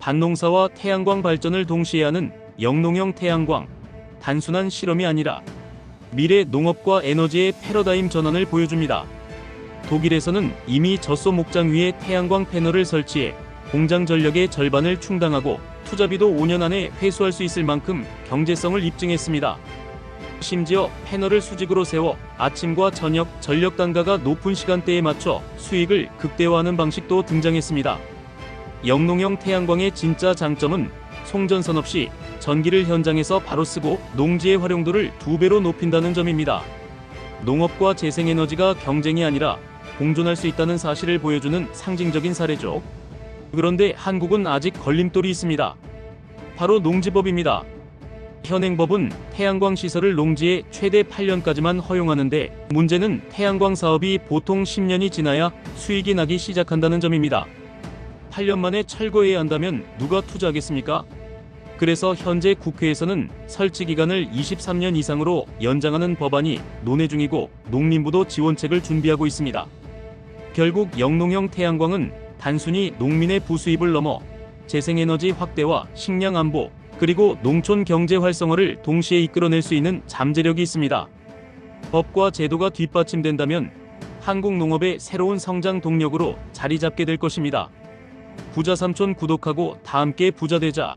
반농사와 태양광 발전을 동시에 하는 영농형 태양광. 단순한 실험이 아니라 미래 농업과 에너지의 패러다임 전환을 보여줍니다. 독일에서는 이미 젖소 목장 위에 태양광 패널을 설치해 공장 전력의 절반을 충당하고 투자비도 5년 안에 회수할 수 있을 만큼 경제성을 입증했습니다. 심지어 패널을 수직으로 세워 아침과 저녁 전력 단가가 높은 시간대에 맞춰 수익을 극대화하는 방식도 등장했습니다. 영농형 태양광의 진짜 장점은 송전선 없이 전기를 현장에서 바로 쓰고 농지의 활용도를 두 배로 높인다는 점입니다. 농업과 재생에너지가 경쟁이 아니라 공존할 수 있다는 사실을 보여주는 상징적인 사례죠. 그런데 한국은 아직 걸림돌이 있습니다. 바로 농지법입니다. 현행법은 태양광 시설을 농지에 최대 8년까지만 허용하는데 문제는 태양광 사업이 보통 10년이 지나야 수익이 나기 시작한다는 점입니다. 8년 만에 철거해야 한다면 누가 투자하겠습니까? 그래서 현재 국회에서는 설치 기간을 23년 이상으로 연장하는 법안이 논의 중이고 농림부도 지원책을 준비하고 있습니다. 결국 영농형 태양광은 단순히 농민의 부수입을 넘어 재생에너지 확대와 식량 안보 그리고 농촌 경제 활성화를 동시에 이끌어낼 수 있는 잠재력이 있습니다. 법과 제도가 뒷받침된다면 한국 농업의 새로운 성장 동력으로 자리 잡게 될 것입니다. 부자 삼촌 구독하고 다 함께 부자 되자.